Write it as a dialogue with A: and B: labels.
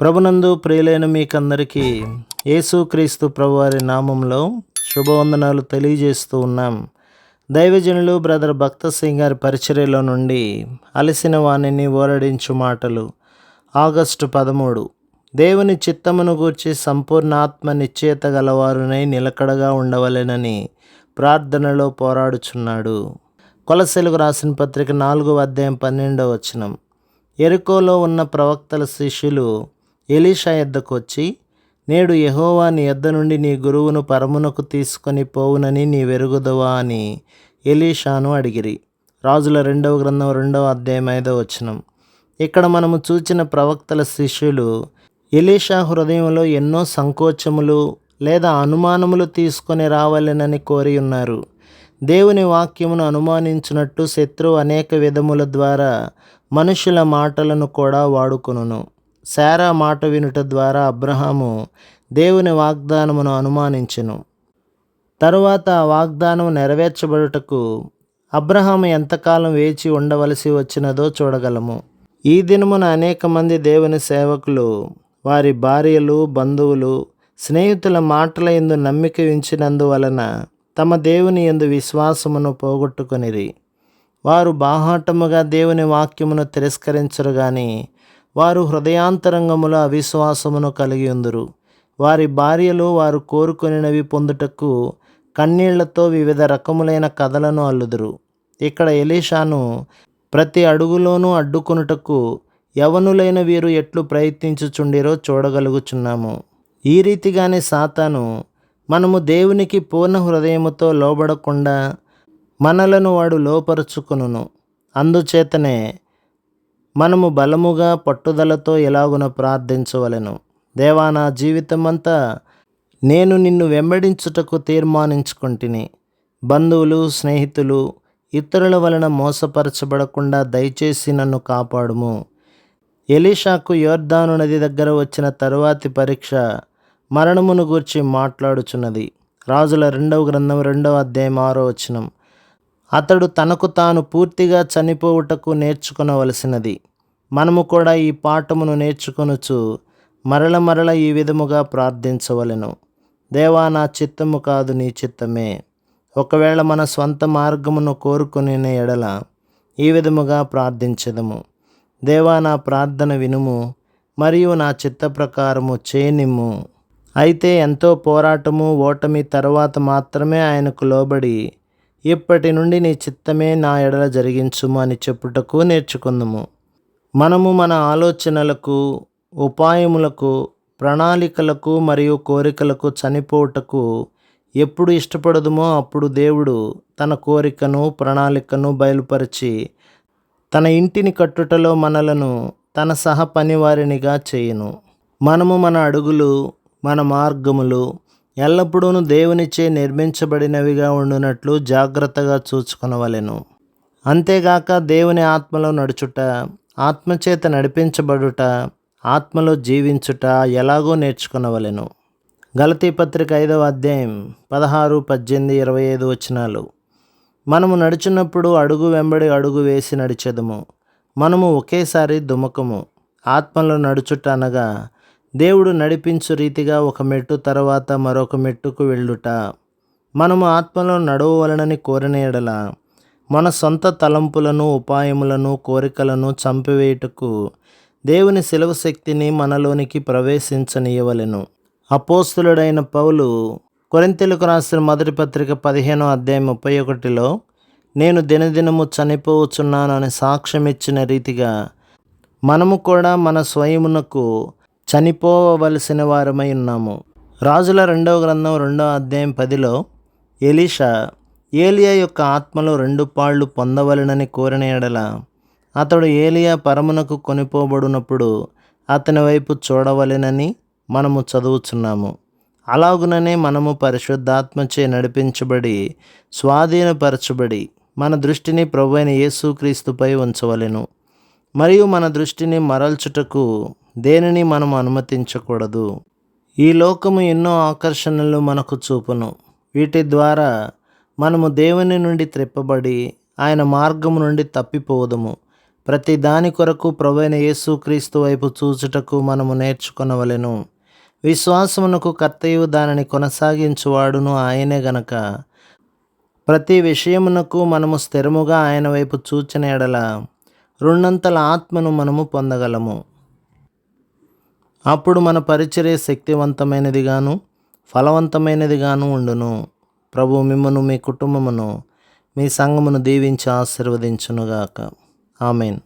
A: ప్రభునందు ప్రియులైన మీకందరికీ యేసుక్రీస్తు ప్రభువారి నామంలో శుభవందనాలు తెలియజేస్తూ ఉన్నాం. దైవజనులు బ్రదర్ భక్త సింగ్ గారి పరిచర్యలో నుండి అలసిన వాణిని ఓరడించు మాటలు. ఆగస్టు పదమూడు. దేవుని చిత్తమును గూర్చి సంపూర్ణ ఆత్మ నిశ్చయత గలవారునై నిలకడగా ఉండవలెనని ప్రార్థనలో పోరాడుచున్నాడు. కొలసెలుగు రాసిన పత్రిక నాలుగో అధ్యాయం పన్నెండవ వచనం. ఎరుకోలో ఉన్న ప్రవక్తల శిష్యులు ఎలీషా ఎద్దకు వచ్చి నేడు యహోవా నీ ఎద్ద నుండి నీ గురువును పరమునకు తీసుకొని పోవునని నీ వెరుగుదవా అని ఎలీషాను అడిగిరి. రాజుల రెండవ గ్రంథం రెండవ అధ్యాయం ఐదవ వచనం. ఇక్కడ మనము చూచిన ప్రవక్తల శిష్యులు ఎలీషా హృదయంలో ఎన్నో సంకోచములు లేదా అనుమానములు తీసుకొని రావాలనని కోరి ఉన్నారు. దేవుని వాక్యమును అనుమానించినట్టు శత్రువు అనేక విధముల ద్వారా మనుషుల మాటలను కూడా వాడుకొనును. శారా మాట వినుట ద్వారా అబ్రహాము దేవుని వాగ్దానమును అనుమానించెను. తరువాత ఆ వాగ్దానం నెరవేర్చబడుటకు అబ్రహాము ఎంతకాలం వేచి ఉండవలసి వచ్చినదో చూడగలము. ఈ దినమున అనేక మంది దేవుని సేవకులు వారి భార్యలు బంధువులు స్నేహితుల మాటల ఎందు నమ్మిక ఉంచినందువలన తమ దేవుని ఎందు విశ్వాసమును పోగొట్టుకొనిరి. వారు బాహాటముగా దేవుని వాక్యమును తిరస్కరించరు కానీ వారు హృదయాంతరంగములో అవిశ్వాసమును కలిగి ఉందరు. వారి భార్యలు వారు కోరుకొనినవి పొందుటకు కన్నీళ్ళతో వివిధ రకములైన కథలను అల్లుదురు. ఇక్కడ ఎలీషాను ప్రతి అడుగులోనూ అడ్డుకొనుటకు యవనులైన వీరు ఎట్లు ప్రయత్నించుచుండిరో చూడగలుగుచున్నాము. ఈ రీతిగానే సాతాను మనము దేవునికి పూర్ణ హృదయముతో లోబడకుండా మనలను వాడు లోపరుచుకును అందుచేతనే మనము బలముగా పట్టుదలతో ఎలాగున ప్రార్థించవలెను. దేవా నా జీవితమంతా నేను నిన్ను వెంబడించుటకు తీర్మానించుకుంటుని. బంధువులు స్నేహితులు ఇతరుల వలన మోసపరచబడకుండా దయచేసి నన్ను కాపాడుము. ఎలీషాకు యోర్ధాను నది దగ్గర వచ్చిన తరువాతి పరీక్ష మరణమును గూర్చి మాట్లాడుచున్నది. రాజుల రెండవ గ్రంథం రెండవ అధ్యాయం ఆరో వచనం. అతడు తనకు తాను పూర్తిగా చనిపోవుటకు నేర్చుకునవలసినది. మనము కూడా ఈ పాఠమును నేర్చుకొనుచు మరల మరల ఈ విధముగా ప్రార్థించవలెను. దేవా నా చిత్తము కాదు నీ చిత్తమే. ఒకవేళ మన స్వంత మార్గమును కోరుకునే ఎడల ఈ విధముగా ప్రార్థించదము. దేవా నా ప్రార్థన వినుము మరియు నా చిత్త ప్రకారము చేయనిమ్ము అయితే ఎంతో పోరాటము ఓటమి తర్వాత మాత్రమే ఆయనకు లోబడి ఇప్పటి నుండి నీ చిత్తమే నా ఎడల జరిగించుము అని చెప్పుటకు నేర్చుకుందాము. మనము మన ఆలోచనలకు ఉపాయములకు ప్రణాళికలకు మరియు కోరికలకు చనిపోవుటకు ఎప్పుడు ఇష్టపడదుమో అప్పుడు దేవుడు తన కోరికను ప్రణాళికను బయలుపరిచి తన ఇంటిని కట్టుటలో మనలను తన సహ పనివారినిగా చేయును. మనము మన అడుగులు మన మార్గములు ఎల్లప్పుడూ దేవునిచే నిర్మించబడినవిగా ఉండునట్లు జాగ్రత్తగా చూసుకునవలెను అంతేగాక దేవుని ఆత్మలో నడుచుట ఆత్మచేత నడిపించబడుట ఆత్మలో జీవించుట ఎలాగో నేర్చుకునవలెను. గలతీ పత్రిక ఐదవ అధ్యాయం పదహారు పద్దెనిమిది ఇరవై ఐదు వచనాలు. మనము నడుచున్నప్పుడు అడుగు వెంబడి అడుగు వేసి నడిచెదము. మనము ఒకేసారి దుమకము. ఆత్మలో నడుచుట అనగా దేవుడు నడిపించు రీతిగా ఒక మెట్టు తర్వాత మరొక మెట్టుకు వెళ్ళుట. మనము ఆత్మలో నడవవలనని కోరిన ఎడల మన సొంత తలంపులను ఉపాయములను కోరికలను చంపివేయుటకు దేవుని శిలవ శక్తిని మనలోనికి ప్రవేశించనీయవలెను. అపోస్తులుడైన పౌలు కొరింతెలకు రాసిన మొదటి పత్రిక పదిహేనో అధ్యాయం ముప్పై ఒకటిలో నేను దినదినము చనిపోవచ్చున్నాను అని సాక్ష్యం ఇచ్చిన రీతిగా మనము కూడా మన స్వయమునకు చనిపోవలసిన వారమై ఉన్నాము. రాజుల రెండవ గ్రంథం రెండవ అధ్యాయం పదిలో ఎలీషా ఏలియా యొక్క ఆత్మలో రెండు పాళ్ళు పొందవలెనని కోరిన ఎడల అతడు ఏలియా పరమునకు కొనిపోబడినప్పుడు అతని వైపు చూడవలెనని మనము చదువుచున్నాము. అలాగుననే మనము పరిశుద్ధాత్మచే నడిపించబడి స్వాధీనపరచబడి మన దృష్టిని ప్రభు అయిన యేసుక్రీస్తుపై ఉంచవలెను. మరియు మన దృష్టిని మరల్చుటకు దేనిని మనం అనుమతించకూడదు. ఈ లోకము ఎన్నో ఆకర్షణలు మనకు చూపును. వీటి ద్వారా మనము దేవుని నుండి త్రిప్పబడి ఆయన మార్గము నుండి తప్పిపోదము. ప్రతి దాని కొరకు ప్రవైన యేసుక్రీస్తు వైపు చూచుటకు మనము నేర్చుకొనవలెను. విశ్వాసమునకు కర్తయు దానిని కొనసాగించువాడును ఆయనే గనక. ప్రతి విషయమునకు మనము స్థిరముగా ఆయన వైపు చూచిన ఎడల రెండంతల ఆత్మను మనము పొందగలము. అప్పుడు మన పరిచర్య శక్తివంతమైనదిగాను ఫలవంతమైనదిగాను ఉండును. ప్రభు మిమ్మను మీ కుటుంబమును మీ సంఘమును దీవించి ఆశీర్వదించునుగాక. ఆమెన్.